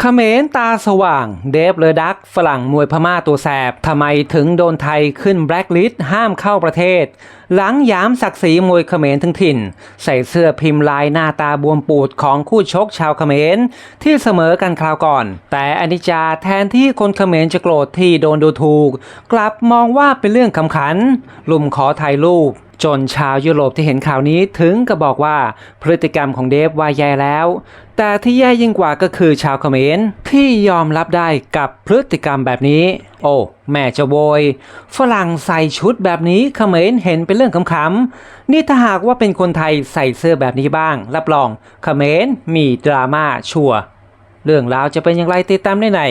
เขมรตาสว่าง เดฟเลดัก ฝรั่งมวยพม่าตัวแสบ ทำไมถึงโดนไทยขึ้นแบล็คลิสต์ห้ามเข้าประเทศ หลังยามศักดิ์ศรีมวยเขมรทั้งถิ่น ใส่เสื้อพิมพ์ลายหน้าตาบวมปูดของคู่ชกชาวเขมร ที่เสมอกันคราวก่อน แต่อนิจจาแทนที่คนเขมรจะโกรธที่โดนดูถูก กลับมองว่าเป็นเรื่องขำขัน ลุมขอถ่ายรูป จนชาวยุโรปที่เห็นข่าวนี้ถึงกับบอกว่าพฤติกรรมของเดฟว่าแย่แล้ว แต่ที่แย่ยิ่งกว่าก็คือชาวเขมรที่ยอมรับได้กับพฤติกรรมแบบนี้ โอ้ แม่จะโวย ฝรั่งใส่ชุดแบบนี้เขมรเห็นเป็นเรื่องขำๆนี่ถ้าหากว่าเป็นคนไทยใส่เสื้อแบบนี้บ้าง รับรองเขมรมีดราม่าชัวเรื่องราวจะเป็นอย่างไรติดตามได้ใน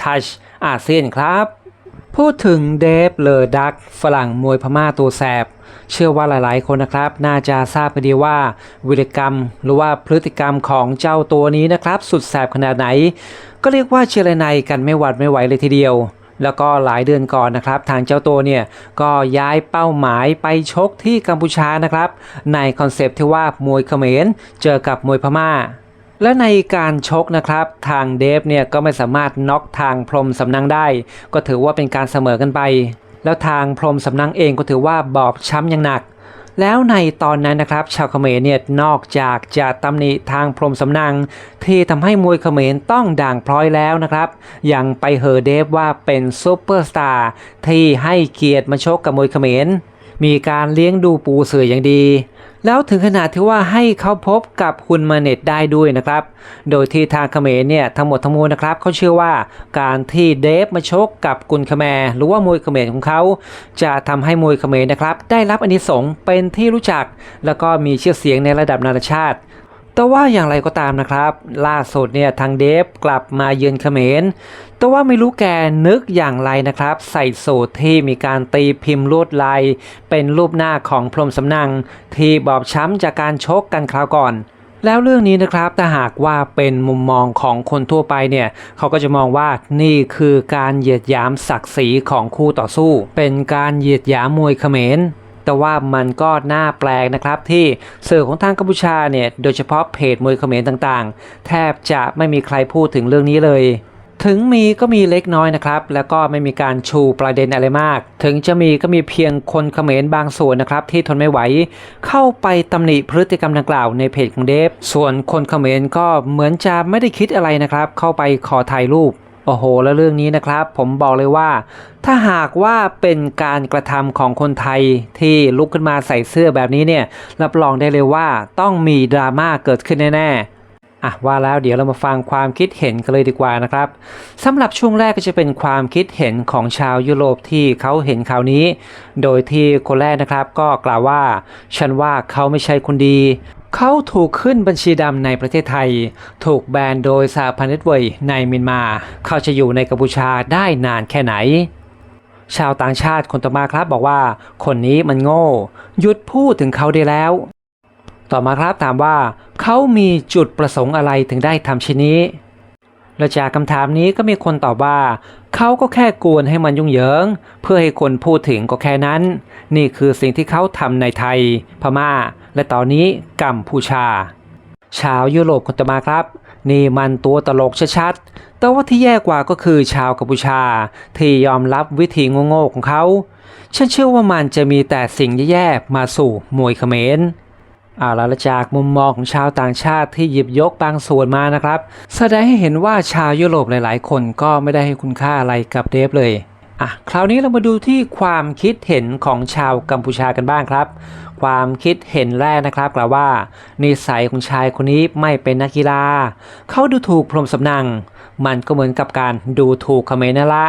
ทัชอาเซียนครับ พูดถึงเดฟเลอดักฝรั่งมวยพม่าตัวแสบ เชื่อว่าหลายๆ คนนะครับ น่าจะทราบกันดีว่าวิรกรรม หรือว่าพฤติกรรมของเจ้าตัวนี้นะครับ สุดแสบขนาดไหน ก็เรียกว่าเชื่อในกันไม่หวัดไม่ไหวเลยทีเดียว แล้วก็หลายเดือนก่อนนะครับ ทางเจ้าตัวเนี่ย ก็ย้ายเป้าหมายไปชกที่กัมพูชานะครับ ในคอนเซปต์ที่ว่ามวยเขมรเจอกับมวยพม่า และในการชกนะครับทางเดฟเนี่ยก็ไม่สามารถน็อกทางพรมสำนังได้ ก็ถือว่าเป็นการเสมอกันไป แล้วทางพรมสำนังเองก็ถือว่าบอบช้ำอย่างหนัก แล้วในตอนนั้นนะครับ ชาวเขมรเนี่ยนอกจากจะตำหนิทางพรมสำนัง ที่ทำให้มวยเขมรต้องด่างพร้อยแล้วนะครับยังไปเหอเดฟว่าเป็นซูเปอร์สตาร์ที่ให้เกียรติมาชกกับมวยเขมรมีการเลี้ยงดูปูเสืออย่างดี แล้วถึงขนาดที่ว่าให้เขาพบกับคุณมาเน็ตได้ด้วยนะครับ โดยที่ทางเขมรเนี่ยทั้งหมดทั้งมวลนะครับเขาเชื่อว่าการที่เดฟมาชกกับกุนคแมรหรือว่ามวยเขมรของเขา จะทำให้มวยเขมรนะครับได้รับอานิสงส์เป็นที่รู้จัก แล้วก็มีชื่อเสียงในระดับนานาชาติ แต่ว่าอย่างไรก็ตามนะครับ ล่าสุดเนี่ยทางเดฟกลับมาเยือนเขมร แต่ว่าไม่รู้แกนึกอย่างไรนะครับ ใส่สูตรที่มีการตีพิมพ์ลวดลายเป็นรูปหน้าของพรมสำนัง ที่บอบช้ำจากการชกกันคราวก่อนแล้วเรื่องนี้นะครับถ้าหากว่าเป็นมุมมองของคนทั่วไปเนี่ยเขาก็จะมองว่านี่คือการเหยียดหยามศักดิ์ศรีของคู่ต่อสู้ เป็นการเหยียดหยามมวยเขมร แต่ว่ามันก็น่าแปลกนะครับที่สื่อของทางกัมพูชาเนี่ยโดยเฉพาะเพจมวยเขมรต่างๆ แทบจะไม่มีใครพูดถึงเรื่องนี้เลยถึงมีก็มีเล็กน้อยนะครับ แล้วก็ไม่มีการชูประเด็นอะไรมาก ถึงจะมีก็มีเพียงคนเขมรบางส่วนนะครับ ที่ทนไม่ไหว เข้าไปตำหนิพฤติกรรมดังกล่าวในเพจของเดฟ ส่วนคนเขมรก็เหมือนจะไม่ได้คิดอะไรนะครับ เข้าไปขอถ่ายรูป โอ้โห แล้วเรื่องนี้นะครับ ผมบอกเลยว่า ถ้าหากว่าเป็นการกระทำของคนไทยที่ลุกขึ้นมาใส่เสื้อแบบนี้เนี่ย รับรองได้เลยว่าต้องมีดราม่าเกิดขึ้นแน่ๆอะว่าแล้วเดี๋ยวเรามาฟังความคิดเห็นกันเลยดีกว่านะครับสำหรับช่วงแรกก็จะเป็นความคิดเห็นของชาวยุโรปที่เขาเห็นข่าวนี้ โดยที่คนแรกนะครับก็กล่าวว่า ฉันว่าเขาไม่ใช่คนดี เขาถูกขึ้นบัญชีดำในประเทศไทย ถูกแบนโดยสหพันธ์เวยในเมียนมา เขาจะอยู่ในกัมพูชาได้นานแค่ไหน ชาวต่างชาติคนต่อมาครับบอกว่า คนนี้มันโง่ หยุดพูดถึงเขาได้แล้ว ต่อมาครับถามว่า เขามีจุดประสงค์อะไรถึงได้ทำชิ้นนี้และจากคำถามนี้ก็มีคนตอบว่า เขาก็แค่กวนให้มันยุ่งเหยิง เพื่อให้คนพูดถึงก็แค่นั้น นี่คือสิ่งที่เขาทำในไทย พม่า และตอนนี้กัมพูชา ชาวยุโรปคนต่อมาครับ นี่มันตัวตลกชัดๆ แต่ว่าที่แย่กว่าก็คือชาวกัมพูชา ที่ยอมรับวิธีโง่ๆของเขา ฉันเชื่อว่ามันจะมีแต่สิ่งแย่ๆมาสู่มวยเขมรอาละและจากมุมมองของชาวต่างชาติที่หยิบยกบางส่วนมานะครับ แสดงให้เห็นว่าชาวยุโรปหลาย ๆ คนก็ไม่ได้ให้คุณค่าอะไรกับเดฟเลยอะคราวนี้เรามาดูที่ความคิดเห็นของชาวกัมพูชากันบ้างครับ ความคิดเห็นแรกนะครับกล่าวว่า นิสัยของชายคนนี้ไม่เป็นนักกีฬา เขาดูถูกพรหมสำนัง มันก็เหมือนกับการดูถูกเขมรนั่นละ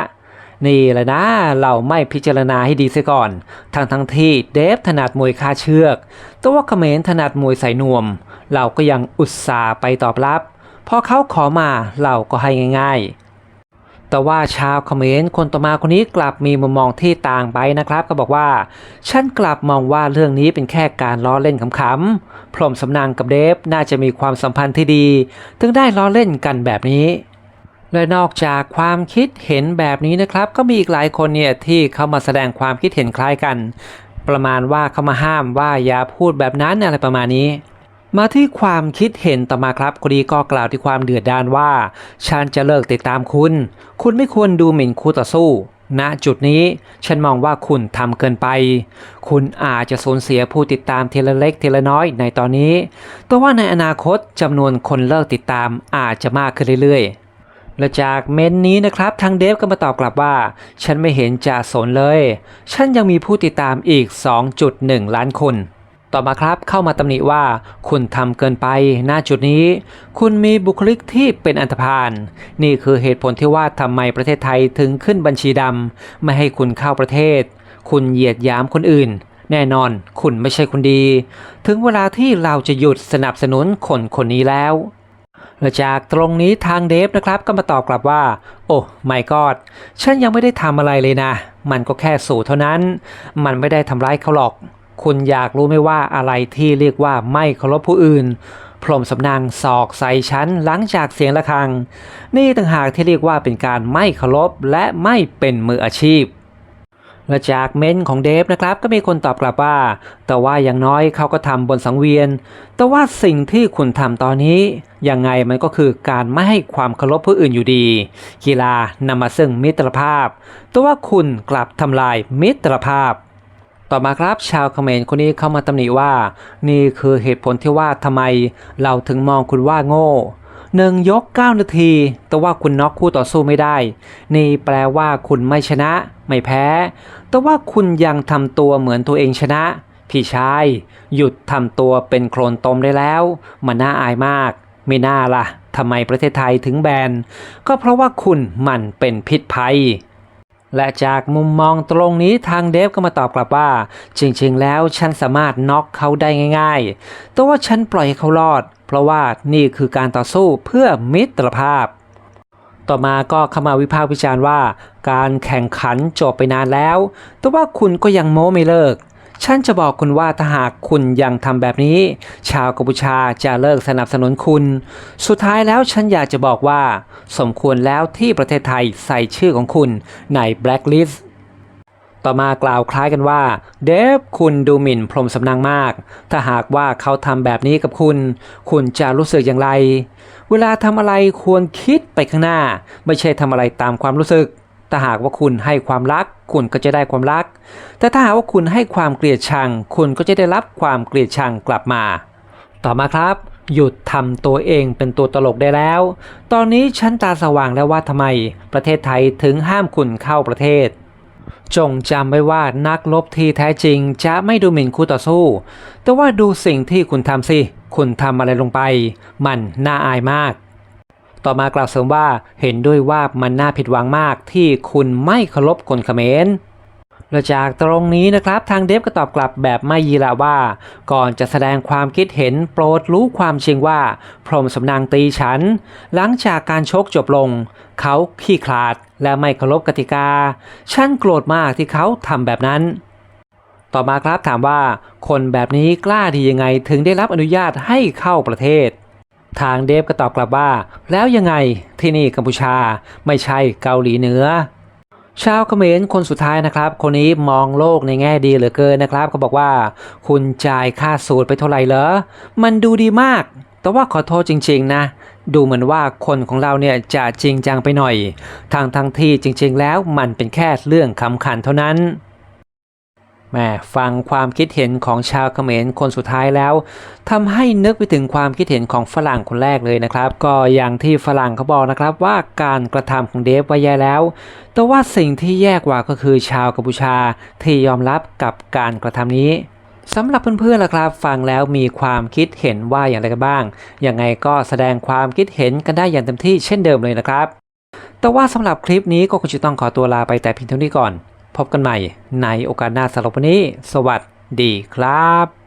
นี่แหละนะ เราไม่พิจารณาให้ดีเสียก่อน ทั้งทั้งที่เดฟถนัดมวยคาเชือก แต่ว่าเขมรถนัดมวยใส่นวม เราก็ยังอุตส่าห์ไปตอบรับ พอเขาขอมาเราก็ให้ง่าย ๆ แต่ว่าชาวเขมรคนต่อมาคนนี้กลับมีมุมมองที่ต่างไปนะครับ ก็บอกว่า ฉันกลับมองว่าเรื่องนี้เป็นแค่การล้อเล่นขำๆพรมสำนางกับเดฟน่าจะมีความสัมพันธ์ที่ดี ถึงได้ล้อเล่นกันแบบนี้ และนอกจากความคิดเห็นแบบนี้นะครับ ก็มีอีกหลายคนเนี่ยที่เข้ามาแสดงความคิดเห็นคล้ายกัน ประมาณว่าเขามาห้ามว่าอย่าพูดแบบนั้นอะไรประมาณนี้ มาที่ความคิดเห็นต่อมาครับคนนี้ก็กล่าวที่ความเดือดดานว่า ฉันจะเลิกติดตามคุณ คุณไม่ควรดูหมิ่นคู่ต่อสู้ณจุดนี้ฉันมองว่าคุณทำเกินไป คุณอาจจะสูญเสียผู้ติดตามทีละเล็กทีละน้อยในตอนนี้ แต่ว่าในอนาคตจำนวนคนเลิกติดตามอาจจะมากขึ้นเรื่อยๆ และจากเมนนี้นะครับทางเดฟก็มาตอบกลับว่า ฉันไม่เห็นจะสนเลย ฉันยังมีผู้ติดตามอีก 2.1 ล้านคน ต่อมาครับเข้ามาตำหนิว่า คุณทำเกินไปหน้าจุดนี้ คุณมีบุคลิกที่เป็นอันธพาลนี่คือเหตุผลที่ว่าทำไมประเทศไทยถึงขึ้นบัญชีดำไม่ให้คุณเข้าประเทศ คุณเหยียดยามคนอื่น แน่นอน คุณไม่ใช่คนดี ถึงเวลาที่เราจะหยุดสนับสนุนคนคนนี้แล้วและจากตรงนี้ทางเดฟนะครับก็มาตอบกลับว่า โอ้ไม่กอดฉันยังไม่ได้ทำอะไรเลยนะ มันก็แค่สูตรเท่านั้น มันไม่ได้ทำร้ายเขาหรอก คุณอยากรู้ไหมว่าอะไรที่เรียกว่าไม่เคารพผู้อื่น พรมสำนางศอกใส่ฉันหลังจากเสียงะระฆัง นี่ต่างหากที่เรียกว่าเป็นการไม่เคารพและไม่เป็นมืออาชีพและจากเม้นของเดฟนะครับก็มีคนตอบกลับว่า แต่ว่าอย่างน้อยเขาก็ทำบนสังเวียน แต่ว่าสิ่งที่คุณทำตอนนี้ยังไงมันก็คือการไม่ให้ความเคารพผู้อื่นอยู่ดี กีฬานำมาซึ่งมิตรภาพ แต่ว่าคุณกลับทำลายมิตรภาพ ต่อมาครับชาวเขมรคนนี้เข้ามาตำหนิว่า นี่คือเหตุผลที่ว่าทำไมเราถึงมองคุณว่าโง่หนึ่งยก 9 นาที แต่ว่าคุณน็อกคู่ต่อสู้ไม่ได้ นี่แปลว่าคุณไม่ชนะ ไม่แพ้ แต่ว่าคุณยังทำตัวเหมือนตัวเองชนะ พี่ชาย หยุดทำตัวเป็นโคลนตมได้แล้ว มันน่าอายมาก ไม่น่าล่ะทำไมประเทศไทยถึงแบน ก็เพราะว่าคุณมันเป็นพิษภัย และจากมุมมองตรงนี้ทางเดฟก็มาตอบกลับว่า จริงๆ แล้วฉันสามารถน็อกเขาได้ง่ายๆ แต่ว่าฉันปล่อยให้เขารอด เพราะว่านี่คือการต่อสู้เพื่อมิตรภาพ ต่อมาก็เข้ามาวิพากษ์วิจารณ์ว่า การแข่งขันจบไปนานแล้ว แต่ว่าคุณก็ยังโม้ไม่เลิก ฉันจะบอกคุณว่าถ้าหากคุณยังทำแบบนี้ ชาวกัมพูชาจะเลิกสนับสนุนคุณ สุดท้ายแล้วฉันอยากจะบอกว่า สมควรแล้วที่ประเทศไทยใส่ชื่อของคุณใน blacklist ต่อมากล่าวคล้ายกันว่า เดฟคุณดูหมิ่นพรมสำนังมาก ถ้าหากว่าเขาทำแบบนี้กับคุณ คุณจะรู้สึกอย่างไร เวลาทำอะไรควรคิดไปข้างหน้า ไม่ใช่ทำอะไรตามความรู้สึก ถ้าหากว่าคุณให้ความรัก คุณก็จะได้ความรัก แต่ถ้าหากว่าคุณให้ความเกลียดชัง คุณก็จะได้รับความเกลียดชังกลับมา ต่อมาครับ หยุดทำตัวเองเป็นตัวตลกได้แล้ว ตอนนี้ฉันตาสว่างแล้วว่าทำไม ประเทศไทยถึงห้ามคุณเข้าประเทศ จงจำไว้ว่านักลบที่แท้จริงจะไม่ดูหมิ่นคู่ต่อสู้ แต่ว่าดูสิ่งที่คุณทำสิ คุณทำอะไรลงไป มันน่าอายมาก ต่อมากล่าวเสริมว่าเห็นด้วยว่ามันน่าผิดหวังมากที่คุณไม่เคารพคนเขมรและจากตรงนี้นะครับทางเดฟก็ตอบกลับแบบไม่ยีราว่า ก่อนจะแสดงความคิดเห็นโปรดรู้ความจริงว่า พรมสำนางตีฉัน หลังจากการชกจบลง เขาขี้ขลาดและไม่เคารพกติกา ฉันโกรธมากที่เขาทำแบบนั้น ต่อมาครับถามว่า คนแบบนี้กล้าดียังไงถึงได้รับอนุญาตให้เข้าประเทศ ทางเดฟก็ตอบกลับว่า แล้วยังไงที่นี่กัมพูชาไม่ใช่เกาหลีเหนือชาวเขมรคนสุดท้ายนะครับ คนนี้มองโลกในแง่ดีเหลือเกินนะครับเขาบอกว่า คุณจ่ายค่าสูตรไปเท่าไหร่เหรอ มันดูดีมาก แต่ว่าขอโทษจริง ๆ นะ ดูเหมือนว่าคนของเราเนี่ยจะจริงจังไปหน่อย ทางทางที่จริง ๆ แล้วมันเป็นแค่เรื่องคำขันเท่านั้น แม่ฟังความคิดเห็นของชาวเขมรคนสุดท้ายแล้วทำให้นึกไปถึงความคิดเห็นของฝรั่งคนแรกเลยนะครับ ก็อย่างที่ฝรั่งเขาบอกนะครับว่าการกระทำของเดฟว่าแย่แล้ว แต่ว่าสิ่งที่แย่กว่าก็คือชาวกัมพูชาที่ยอมรับกับการกระทำนี้สำหรับเพื่อนๆล่ะครับฟังแล้วมีความคิดเห็นว่าอย่างไรกันบ้าง ยังไงก็แสดงความคิดเห็นกันได้อย่างเต็มที่เช่นเดิมเลยนะครับ แต่ว่าสำหรับคลิปนี้ก็คงจะต้องขอตัวลาไปแต่เพียงเท่านี้ก่อน พบกันใหม่ในโอกาสหน้าสำหรับวันนี้ สวัสดีครับ